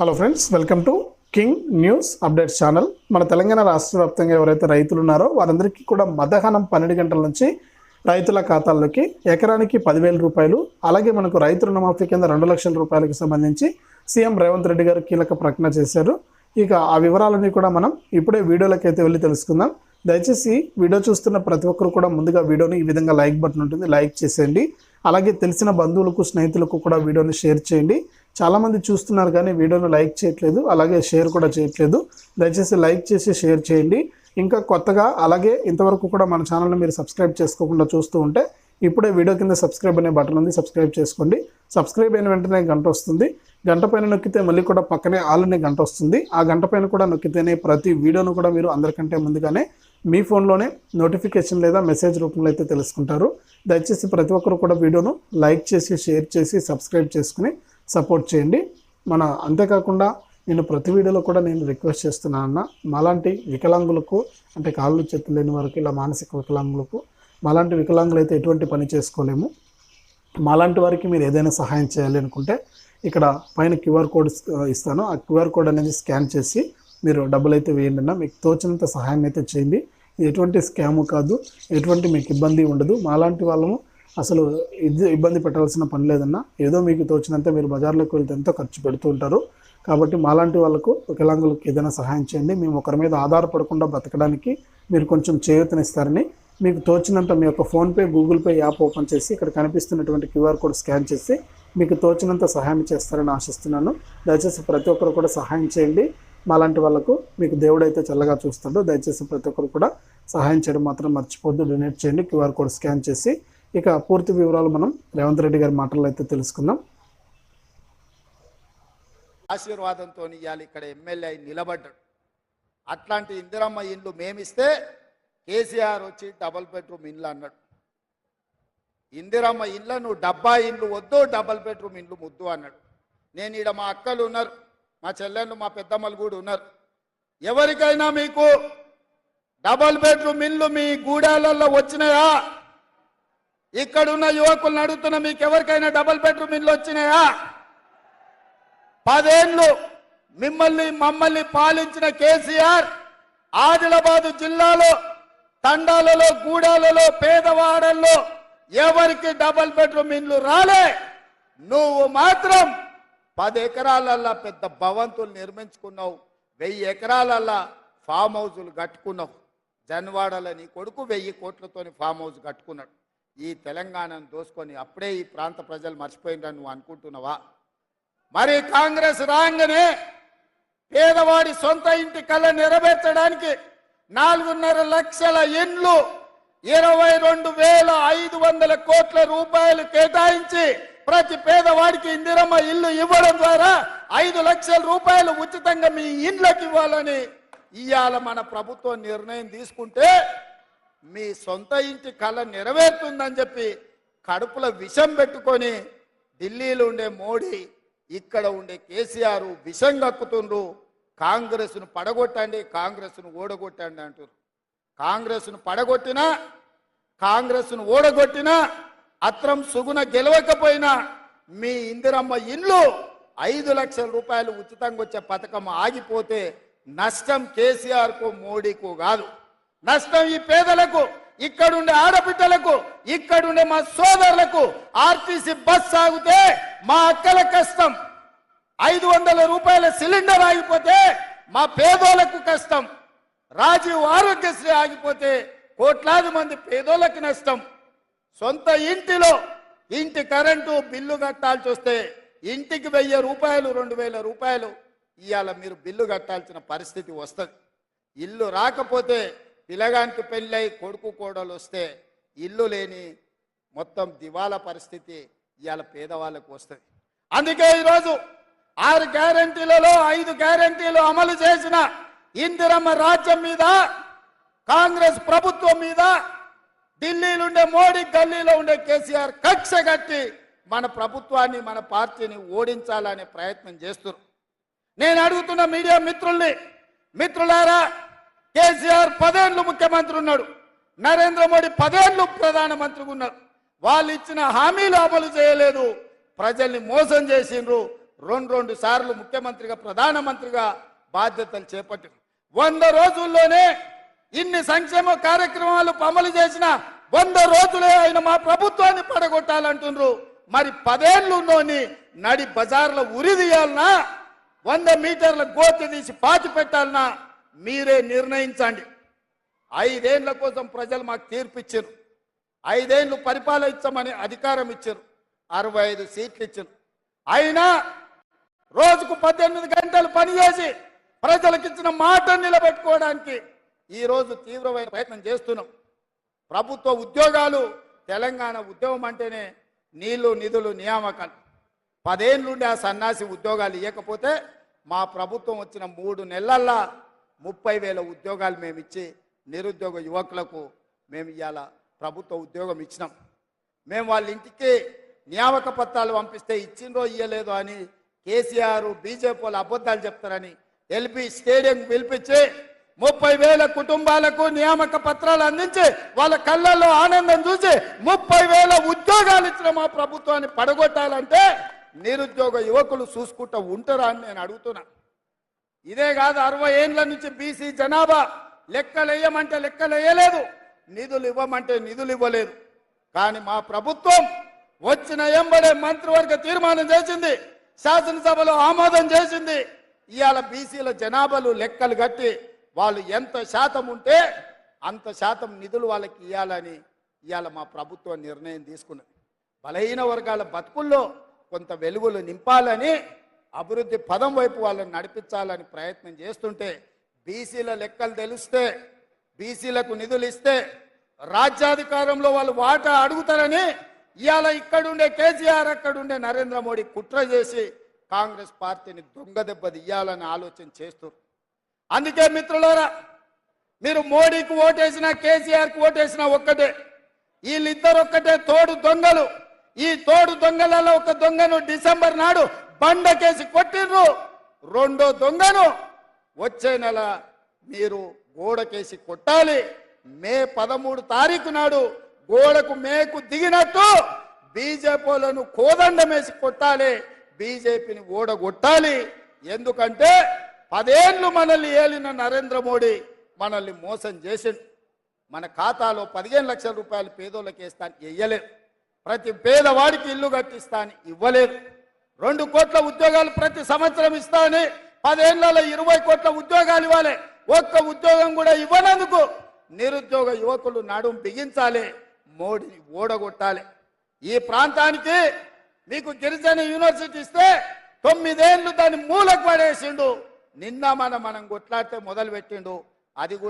Hello friends welcome to king news updates channel మన తెలంగాణ రాష్ట్ర వ్యాప్తంగా ఎవరైతే రైతులు ఉన్నారో వారందరికీ కూడా మధ్యాహ్నం పన్నెండు గంటల నుంచి రైతుల ఖాతాల్లోకి ఎకరానికి పదివేల రూపాయలు అలాగే మనకు రైతు రుణమాఫీ కింద రెండు లక్షల రూపాయలకు సంబంధించి సీఎం రేవంత్ రెడ్డి గారు కీలక ప్రకటన చేశారు. ఇక ఆ వివరాలన్నీ కూడా మనం ఇప్పుడే వీడియోలోకి అయితే వెళ్ళి తెలుసుకుందాం. దయచేసి వీడియో చూస్తున్న ప్రతి ఒక్కరు కూడా ముందుగా వీడియోని ఈ విధంగా లైక్ బటన్ ఉంటుంది లైక్ చేసేయండి. అలాగే తెలిసిన బంధువులకు స్నేహితులకు కూడా వీడియోని షేర్ చేయండి. చాలామంది చూస్తున్నారు కానీ వీడియోను లైక్ చేయట్లేదు అలాగే షేర్ కూడా చేయట్లేదు. దయచేసి లైక్ చేసి షేర్ చేయండి. ఇంకా కొత్తగా అలాగే ఇంతవరకు కూడా మన ఛానల్ని మీరు సబ్స్క్రైబ్ చేసుకోకుండా చూస్తూ ఉంటే ఇప్పుడే వీడియో కింద సబ్స్క్రైబ్ అనే బటన్ ఉంది సబ్స్క్రైబ్ చేసుకోండి. సబ్స్క్రైబ్ అయిన వెంటనే గంట వస్తుంది. గంట పైన నొక్కితే మళ్ళీ కూడా పక్కనే ఆల్ అనే గంట వస్తుంది. ఆ గంట పైన కూడా నొక్కితేనే ప్రతి వీడియోను కూడా మీరు అందరికంటే ముందుగానే మీ ఫోన్లోనే నోటిఫికేషన్ లేదా మెసేజ్ రూపంలో అయితే తెలుసుకుంటారు. దయచేసి ప్రతి ఒక్కరు కూడా వీడియోను లైక్ చేసి షేర్ చేసి సబ్స్క్రైబ్ చేసుకుని సపోర్ట్ చేయండి. మన అంతేకాకుండా నేను ప్రతి వీడియోలో కూడా నేను రిక్వెస్ట్ చేస్తున్నాను అన్న మాలాంటి వికలాంగులకు అంటే కాళ్ళు చేతులు లేని వారికి ఇలా మానసిక వికలాంగులకు మాలాంటి వికలాంగులు అయితే ఎటువంటి పని చేసుకోలేము. మాలాంటి వారికి మీరు ఏదైనా సహాయం చేయాలి అనుకుంటే ఇక్కడ పైన క్యూఆర్ కోడ్ ఇస్తాను. ఆ క్యూఆర్ కోడ్ అనేది స్కాన్ చేసి మీరు డబ్బులు అయితే వేయండి అన్న. మీకు తోచినంత సహాయం అయితే చేయండి. ఎటువంటి స్కాము కాదు. ఎటువంటి మీకు ఇబ్బంది ఉండదు. మాలాంటి వాళ్ళము అసలు ఇది ఇబ్బంది పెట్టాల్సిన పని లేదన్నా ఏదో మీకు తోచినంత మీరు బజార్లోకి వెళ్తే ఎంతో ఖర్చు పెడుతూ ఉంటారు. కాబట్టి మాలాంటి వాళ్ళకు వికలాంగులకు ఏదైనా సహాయం చేయండి. మేము ఒకరి మీద ఆధారపడకుండా బతకడానికి మీరు కొంచెం చేయూతనిస్తారని మీకు తోచినంత మీ యొక్క PhonePe Google Pay app open చేసి ఇక్కడ కనిపిస్తున్నటువంటి క్యూఆర్ కోడ్ స్కాన్ చేసి మీకు తోచినంత సహాయం చేస్తారని ఆశిస్తున్నాను. దయచేసి ప్రతి ఒక్కరు కూడా సహాయం చేయండి. మాలాంటి వాళ్ళకు మీకు దేవుడైతే చల్లగా చూస్తాడు. దయచేసి ప్రతి ఒక్కరు కూడా సహాయం చేయడం మాత్రం మర్చిపోద్దు డొనేట్ చేయండి. క్యూఆర్ కోడ్ స్కాన్ చేసి ఇక పూర్తి వివరాలు మనం రేవంత్ రెడ్డి గారి మాటల్లో అయితే తెలుసుకుందాం. ఆశీర్వాదంతో ఇవ్వాలి ఇక్కడ ఎమ్మెల్యే నిలబడ్డాడు. అట్లాంటి ఇందిరమ్మ ఇండ్లు మేమిస్తే కేసీఆర్ వచ్చి డబల్ బెడ్రూమ్ ఇండ్లు అన్నాడు. ఇందిరమ్మ ఇండ్ల నువ్వు డబ్బా ఇండ్లు వద్దు డబల్ బెడ్రూమ్ ఇండ్లు ముద్దు అన్నాడు. నేను ఈడ మా అక్కలు ఉన్నారు మా చెల్లెళ్ళు మా పెద్దమ్మలు కూడా ఉన్నారు. ఎవరికైనా మీకు డబల్ బెడ్రూమ్ ఇల్లు మీ గూడాలలో వచ్చినాయా? ఇక్కడున్న యువకులను అడుగుతున్న మీకు ఎవరికైనా డబల్ బెడ్రూమ్ ఇల్లు వచ్చినాయా? పదేళ్ళు మిమ్మల్ని మమ్మల్ని పాలించిన కేసీఆర్ ఆదిలాబాదు జిల్లాలో తండాలలో గూడాలలో పేదవాడల్లో ఎవరికి డబుల్ బెడ్రూమ్ ఇండ్లు రాలే? నువ్వు మాత్రం పది ఎకరాలల్లా పెద్ద భవంతులు నిర్మించుకున్నావు వెయ్యి ఎకరాలల్లా ఫామ్ హౌజులు కట్టుకున్నావు. జన్వాడలో నీ కొడుకు వెయ్యి కోట్లతోని ఫామ్ హౌస్ కట్టుకున్నాడు. ఈ తెలంగాణను దోసుకొని అప్పుడే ఈ ప్రాంత ప్రజలు మర్చిపోయిందని నువ్వు అనుకుంటున్నావా? మరి కాంగ్రెస్ రాగానే పేదవాడి సొంత ఇంటి కళ నెరవేర్చడానికి నాలుగున్నర లక్షల ఇండ్లు ఇరవై రెండు వేల ఐదు వందల కోట్ల రూపాయలు కేటాయించి ప్రతి పేదవాడికి ఇందిరమ్మ ఇల్లు ఇవ్వడం ద్వారా ఐదు లక్షల రూపాయలు ఉచితంగా మీ ఇండ్లకు ఇవ్వాలని ఇవాళ మన ప్రభుత్వం నిర్ణయం తీసుకుంటే మీ సొంత ఇంటి కళ నెరవేరుతుందని చెప్పి కడుపులో విషం పెట్టుకొని ఢిల్లీలో ఉండే మోడీ ఇక్కడ ఉండే కేసీఆర్ విషం కక్కుతుండ్రు. కాంగ్రెస్ను పడగొట్టండి కాంగ్రెస్ను ఓడగొట్టండి అంటారు కాంగ్రెస్ను పడగొట్టినా కాంగ్రెస్ను ఓడగొట్టినా అత్రం సుగుణ గెలవకపోయినా మీ ఇందిరమ్మ ఇల్లు ఐదు లక్షల రూపాయలు ఉచితంగా వచ్చే పథకం ఆగిపోతే నష్టం కేసీఆర్కు మోడీకు కాదు. నష్టం ఈ పేదలకు ఇక్కడుండే ఆడబిడ్డలకు ఇక్కడుండే మా సోదరులకు ఆర్టీసీ బస్ సాగితే మా అక్కల కష్టం. ఐదు వందల రూపాయల సిలిండర్ ఆగిపోతే మా పేదోళ్ళకు కష్టం. రాజీవ్ ఆరోగ్యశ్రీ ఆగిపోతే కోట్లాది మంది పేదోళ్ళకి నష్టం. సొంత ఇంటిలో ఇంటి కరెంటు బిల్లు కట్టాల్సి వస్తే ఇంటికి వెయ్యి రూపాయలు రెండు వేల రూపాయలు ఇవాళ మీరు బిల్లు కట్టాల్సిన పరిస్థితి వస్తుంది. ఇల్లు రాకపోతే పిల్లగానికి పెళ్ళై కొడుకు కోడలు వస్తే ఇల్లు లేని మొత్తం దివాలా పరిస్థితి ఇవాళ పేదవాళ్ళకు వస్తుంది. అందుకే ఈరోజు ఆరు గ్యారంటీలలో ఐదు గ్యారంటీలు అమలు చేసిన ఇందిరమ్మ రాజ్యం మీద కాంగ్రెస్ ప్రభుత్వం మీద ఢిల్లీలో ఉండే మోడీ గల్లీలో ఉండే కేసీఆర్ కక్ష కట్టి మన ప్రభుత్వాన్ని మన పార్టీని ఓడించాలనే ప్రయత్నం చేస్తున్నారు. నేను అడుగుతున్న మీడియా మిత్రుల్ని మిత్రులారా కేసీఆర్ పదేళ్ళు ముఖ్యమంత్రి ఉన్నాడు. నరేంద్ర మోడీ పదేళ్ళు ప్రధానమంత్రిగా ఉన్నారు వాళ్ళు ఇచ్చిన హామీలు అమలు చేయలేదు. ప్రజల్ని మోసం చేసిండ్రు. రెండు రెండు సార్లు ముఖ్యమంత్రిగా ప్రధానమంత్రిగా బాధ్యతలు చేపట్టిన వంద రోజుల్లోనే ఇన్ని సంక్షేమ కార్యక్రమాలు అమలు చేసిన వంద రోజులే ఆయన మా ప్రభుత్వాన్ని పడగొట్టాలంటుండ్రు. మరి పదేళ్ళులోని నడి బజార్లో ఉరిదీయాలనా వంద మీటర్ల గోతి తీసి పాతి పెట్టాలనా? మీరే నిర్ణయించండి. ఐదేళ్ళ కోసం ప్రజలు మాకు తీర్పు ఇచ్చారు ఐదేళ్ళు పరిపాలించమని అధికారం ఇచ్చారు. అరవై ఐదు సీట్లు ఇచ్చారు. అయినా రోజుకు పద్దెనిమిది గంటలు పనిచేసి ప్రజలకు ఇచ్చిన మాట నిలబెట్టుకోవడానికి ఈ రోజు తీవ్రమైన ప్రయత్నం చేస్తున్నాం. ప్రభుత్వ ఉద్యోగాలు తెలంగాణ ఉద్యమం అంటేనే నీళ్ళు నిధులు నియామకాలు. పదేళ్ళుండి ఆ సన్నాసి ఉద్యోగాలు ఇవ్వకపోతే మా ప్రభుత్వం వచ్చిన మూడు నెలల్లో ముప్పై వేల ఉద్యోగాలు మేము ఇచ్చి నిరుద్యోగ యువకులకు మేము ఇవాళ ప్రభుత్వ ఉద్యోగం ఇచ్చినాం. మేము వాళ్ళ ఇంటికి నియామక పత్రాలు పంపిస్తే ఇచ్చిండ్రో ఇయ్యలేదో అని కేసీఆర్ బీజేపీ వాళ్ళు అబద్ధాలు చెప్తారని ఎల్పి స్టేడియం పిలిపించి ముప్పై వేల కుటుంబాలకు నియామక పత్రాలు అందించి వాళ్ళ కళ్ళల్లో ఆనందం చూసి ముప్పై వేల ఉద్యోగాలు ఇచ్చిన మా ప్రభుత్వాన్ని పడగొట్టాలంటే నిరుద్యోగ యువకులు చూసుకుంటూ ఉంటారా అని నేను అడుగుతున్నా. ఇదే కాదు అరవై ఏండ్ల నుంచి బీసీ జనాభా లెక్కలు వేయమంటే లెక్కలు వేయలేదు నిధులు ఇవ్వమంటే నిధులు ఇవ్వలేదు. కానీ మా ప్రభుత్వం వచ్చిన ఎంబడే మంత్రివర్గ తీర్మానం చేసింది శాసనసభలో ఆమోదం చేసింది. ఇవాళ బీసీల జనాభాలు లెక్కలు కట్టి వాళ్ళు ఎంత శాతం ఉంటే అంత శాతం నిధులు వాళ్ళకి ఇవ్వాలని ఇవాళ మా ప్రభుత్వం నిర్ణయం తీసుకున్నది. బలహీన వర్గాల బతుకుల్లో కొంత వెలుగులు నింపాలని అభివృద్ధి పదం వైపు వాళ్ళని నడిపించాలని ప్రయత్నం చేస్తుంటే బీసీల లెక్కలు తెలిస్తే బీసీలకు నిధులు ఇస్తే రాజ్యాధికారంలో వాళ్ళు వాటా అడుగుతారని ఇవాళ ఇక్కడుండే కేసీఆర్ అక్కడుండే నరేంద్ర మోడీ కుట్ర చేసి కాంగ్రెస్ పార్టీని దొంగదెబ్బ తీయాలని ఆలోచన చేస్తారు అందుకే మిత్రులారా మీరు మోడీకి ఓటేసినా కేసీఆర్కి ఓటేసినా ఒక్కటే. వీళ్ళిద్దరు ఒక్కటే తోడు దొంగలు. ఈ తోడు దొంగలలో ఒక దొంగను డిసెంబర్ నాడు బండకేసి కొట్టిర్రు. రెండో దొంగను వచ్చే నెల మీరు గోడకేసి కొట్టాలి. మే పదమూడు తారీఖు నాడు గోడకు మేకు దిగినట్టు బీజేపీలను కోదండమేసి కొట్టాలి. బీజేపీని ఓడగొట్టాలి. ఎందుకంటే పదేళ్ళు మనల్ని ఏలిన నరేంద్ర మోడీ మనల్ని మోసం చేసిండు. మన ఖాతాలో పదిహేను లక్షల రూపాయలు పేదోళ్ళకి వేస్తాను వేయలేదు ప్రతి పేదవాడికి ఇల్లు కట్టిస్తాను ఇవ్వలేదు. రెండు కోట్ల ఉద్యోగాలు ప్రతి సంవత్సరం ఇస్తామని పదేళ్ళలో ఇరవై కోట్ల ఉద్యోగాలు ఇవ్వాలి. ఒక్క ఉద్యోగం కూడా ఇవ్వనందుకు నిరుద్యోగ యువకులు నడుం బిగించాలి మోడీని ఓడగొట్టాలి. ఈ ప్రాంతానికి మీకు గిరిజన యూనివర్సిటీ ఇస్తే తొమ్మిదేళ్ళు దాన్ని మూలకు పడేసిండు. నిన్న మన మనం కొట్లాడితే మొదలు పెట్టిండు అది కూడా